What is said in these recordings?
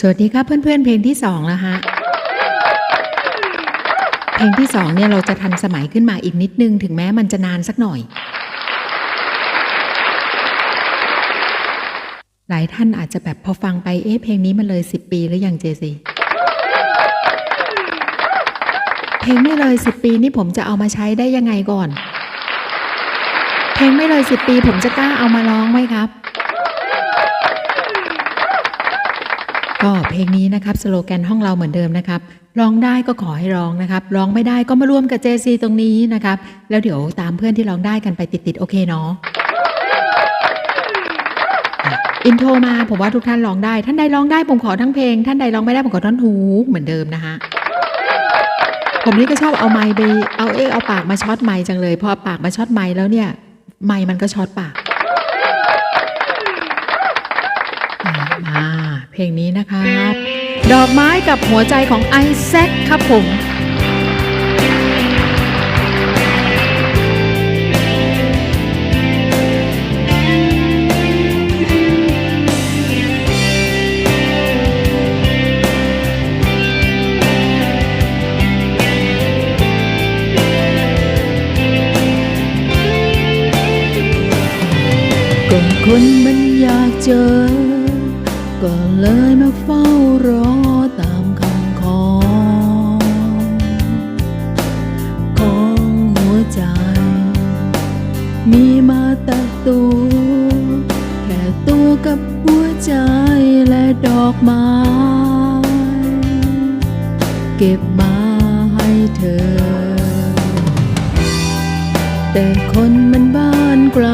สวัสดีครับเพื่อนๆ เพลงที่สองแล้วฮะ เพลงที่สองเนี่ยเราจะทันสมัยขึ้นมาอีกนิดนึง ถึงแม้มันจะนานสักหน่อย หลายท่านอาจจะแบบพอฟังไปเอ๊ะเพลงนี้มันเลยสิบปีหรือยังเจซีเพลงไม่เลยสิบปีนี่ผมจะเอามาใช้ได้ยังไงก่อน เพลงไม่เลยสิบปีผมจะกล้าเอามาร้องไหมครับ ก็เพลงนี้นะครับสโลแกนห้องเราเหมือนเดิมนะครับร้องได้ก็ขอให้ร้องนะครับร้องไม่ได้ก็มาร่วมกับเจซีตรงนี้นะครับ แล้วเดี๋ยวตามเพื่อนที่ร้องได้กันไปติดๆโอเคเนาะอินโทรมาผมว่าทุกท่านร้องได้ ท่านใดร้องได้ผมขอทั้งเพลง ท่านใดร้องไม่ได้ผมขอท่อนฮูเหมือนเดิมนะฮะผมนี่ก็ชอบเอาไม้ไปเอาเอ๊ะเอาปากมาช็อตไม้จังเลยพอปากมาช็อตไม้แล้วเนี่ยไม้มันก็ช็อตปาก อะมา เพลงนี้นะครับดอกไม้กับหัวใจของไอแซคครับผมก็คนมันอยากเจอ เลยมาเฝ้ารอตามคำขอ ของหัวใจ มีมาแต่ตัว แค่ตัวกับหัวใจและดอกไม้ เก็บมาให้เธอ แต่คนมันบ้านไกล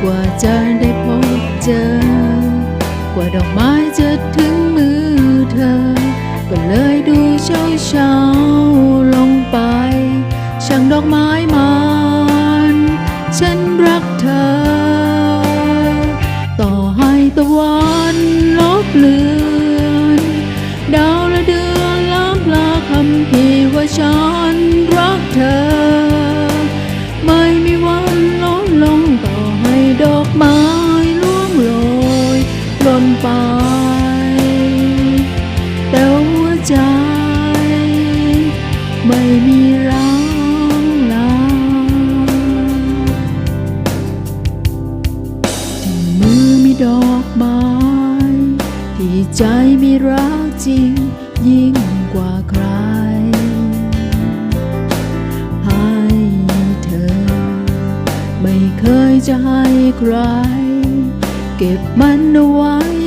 กว่าจะได้พบเจอ เลย ดอกไม้ ที่ใจมีรักจริงยิ่งกว่าใคร ให้เธอ ไม่เคยจะให้ใคร เก็บมันเอาไว้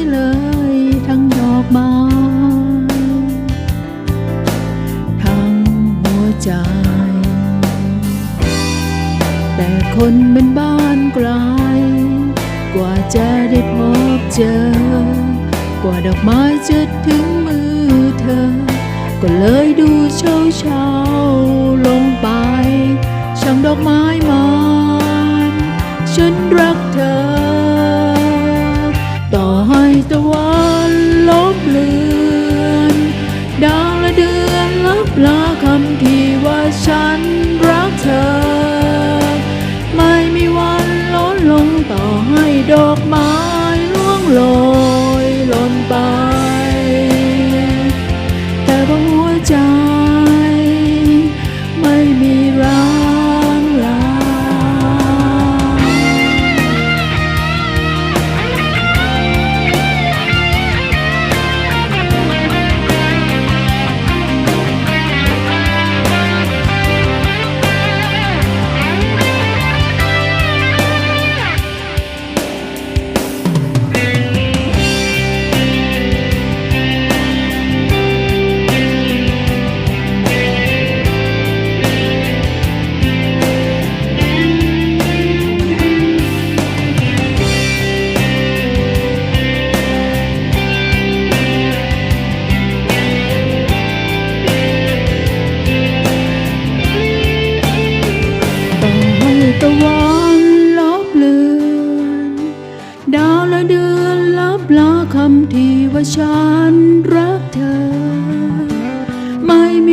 เจอ กว่าดอกไม้จะถึงมือเธอ ก็เลยดูเช้าเช้าลงไปช่างดอกไม้มันฉันรักเธอ ต่อให้ตะวันลบเลือน ดาวและเดือนลับลาคำที่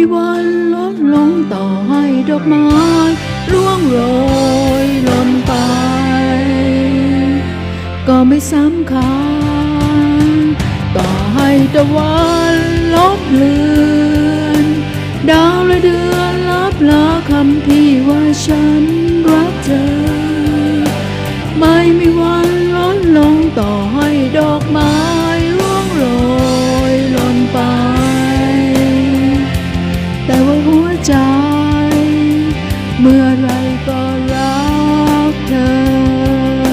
ม่มีวันลดลงต่อให้ดอกไม้ร่วงโรยหล่นไป ก็ไม่สำคัญ ต่อให้ตะวันลบเลือน ดาวและเดือนลับลาคำที่ว่าฉันรักเธอ มื่อไรก็รักเธอ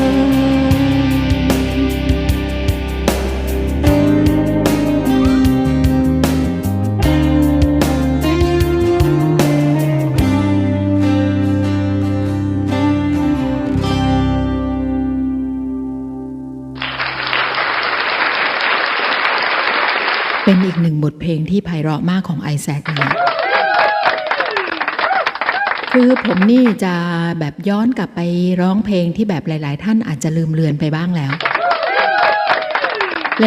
เป็นอีกหนึ่งบทเพลงที่ไพเราะมากของไอแซคนะ คือผมนี่จะแบบย้อนกลับไปร้องเพลงที่แบบหลาย ๆ ท่านอาจจะลืมเลือนไปบ้างแล้ว ห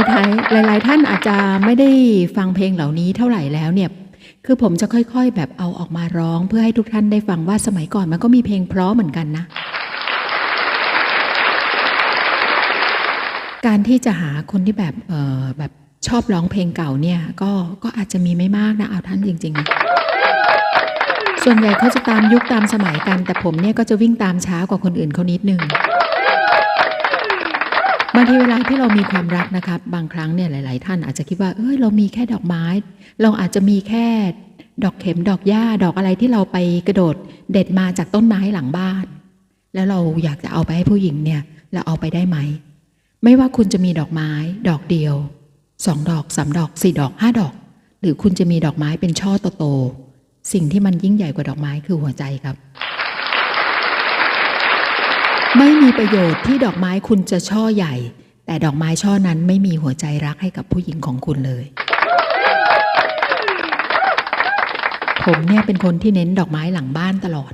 ลายๆหลายๆท่านอาจจะไม่ได้ฟังเพลงเหล่านี้เท่าไหร่แล้วเนี่ย คือผมจะค่อย ๆ แบบเอาออกมาร้องเพื่อให้ทุกท่านได้ฟังว่าสมัยก่อนมันก็มีเพลงเพราะเหมือนกันนะ การที่จะหาคนที่แบบเออแบบชอบร้องเพลงเก่าเนี่ย ก็ก็อาจจะมีไม่มากนะเอาท่านจริง ๆ ส่วนใหญ่เขาจะตามยุคตามสมัยกัน แต่ผมเนี่ยก็จะวิ่งตามช้ากว่าคนอื่นเขานิดนึงบางทีเวลาที่เรามีความรักนะครับ บางครั้งเนี่ยหลาย ๆ ท่านอาจจะคิดว่า เอ้ยเรามีแค่ดอกไม้ เราอาจจะมีแค่ ดอกเข็มดอกหญ้าดอกอะไรที่เราไปกระโดด เด็ดมาจากต้นไม้หลังบ้าน แล้วเราอยากจะเอาไปให้ผู้หญิงเนี่ยเราเอาไปได้ไหม ไม่ว่าคุณจะมีดอกไม้ ดอกเดียวสองดอกสามดอกสี่ดอกห้าดอก หรือคุณจะมีดอกไม้เป็นช่อโตๆ สิ่งที่มันยิ่งใหญ่กว่าดอกไม้คือหัวใจครับ ไม่มีประโยชน์ที่ดอกไม้คุณจะช่อใหญ่ แต่ดอกไม้ช่อนั้นไม่มีหัวใจรักให้กับผู้หญิงของคุณเลย ผมเนี่ยเป็นคนที่เน้นดอกไม้หลังบ้านตลอด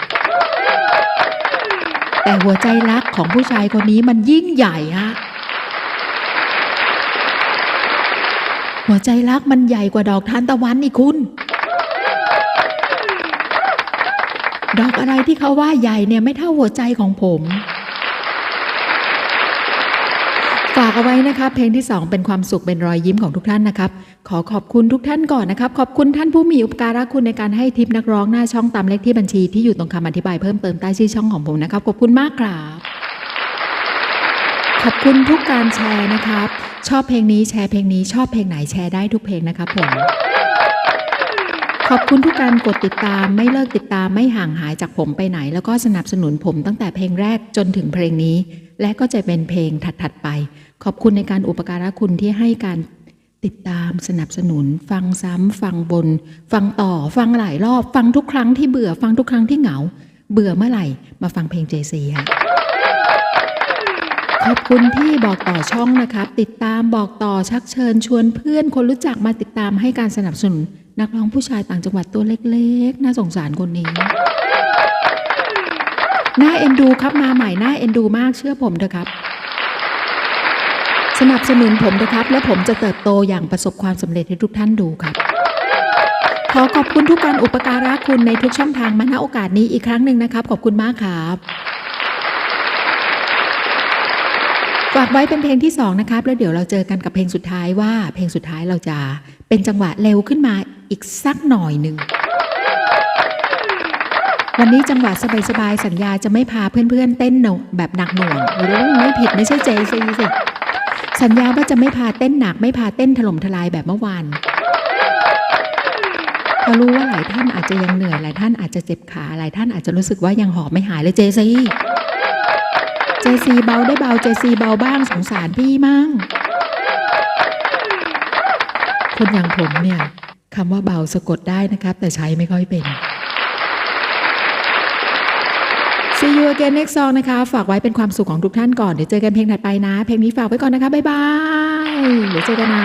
แต่หัวใจรักของผู้ชายคนนี้มันยิ่งใหญ่ฮะหัวใจรักมันใหญ่กว่าดอกทานตะวันอีกคุณ ดอกอะไรที่เขาว่าใหญ่เนี่ยไม่เท่าหัวใจของผมฝากเอาไว้นะครับเพลงที่ 2 เป็นความสุขเป็นรอยยิ้มของทุกท่านนะครับ ขอขอบคุณทุกท่านก่อนนะครับ ขอบคุณท่านผู้มีอุปการะคุณในการให้ทิปนักร้องหน้าช่องตามเลขที่บัญชีที่อยู่ตรงคำอธิบายเพิ่มเติมใต้ชื่อช่องของผมนะครับ ขอบคุณมากครับขอบคุณทุกการแชร์นะครับ ชอบเพลงนี้แชร์เพลงนี้ชอบเพลงไหนแชร์ได้ทุกเพลงนะครับผม ขอบคุณทุกการกดติดตามไม่เลิกติดตามไม่ห่างหายจากผมไปไหน แล้วก็สนับสนุนผมตั้งแต่เพลงแรกจนถึงเพลงนี้ และก็จะเป็นเพลงถัดๆไป ขอบคุณในการอุปการะคุณที่ให้การติดตามสนับสนุน ฟังซ้ำฟังบน ฟังต่อฟังหลายรอบ ฟังทุกครั้งที่เบื่อฟังทุกครั้งที่เหงา เบื่อเมื่อไหร่ มาฟังเพลงเจซีค่ะขอบคุณที่บอกต่อช่องนะครับ ติดตามบอกต่อชักเชิญชวนเพื่อนคนรู้จักมาติดตามให้การสนับสนุน นักร้องผู้ชายต่างจังหวัดตัวเล็กๆ น่าสงสารคนนี้น่าเอ็นดูครับมาใหม่น่าเอ็นดูมากเชื่อผมเถอะครับ สนับสนุนผมเถอะครับ และผมจะเติบโตอย่างประสบความสำเร็จให้ทุกท่านดูครับ ขอขอบคุณทุกการอุปการะคุณในทุกช่องทางมาณโอกาสนี้อีกครั้งหนึ่งนะครับ ขอบคุณมากครับ ฝากไว้เป็นเพลงที่สองนะครับ แล้วเดี๋ยวเราเจอกันกับเพลงสุดท้ายว่า เพลงสุดท้ายเราจะเป็นจังหวะเร็วขึ้นมาอีกสักหน่อยหนึ่งวันนี้จังหวะสบายๆสัญญาจะไม่พาเพื่อนๆ เต้นหนแบบหนักหน่วงหรือไม่ผิดไม่ใช่เจซีสิสัญญาว่าจะไม่พาเต้นหนักไม่พาเต้นถล่มทลายแบบเมื่อวานเพราะรู้ว่าหลายท่านอาจจะยังเหนื่อยหลายท่านอาจจะเจ็บขาหลายท่านอาจจะรู้สึกว่ายังหอบไม่หายเลยเจซี เจซีเบาได้เบาเจซีเบาบ้างสงสารพี่มั่งคนอย่างผมเนี่ยคำว่าเบาสะกดได้นะครับ แต่ใช้ไม่ค่อยเป็น See you again next song นะคะ ฝากไว้เป็นความสุขของทุกท่านก่อน เดี๋ยวเจอกันเพลงถัดไปนะ เพลงนี้ฝากไว้ก่อนนะคะ บ๊ายบาย เดี๋ยวเจอกันนะ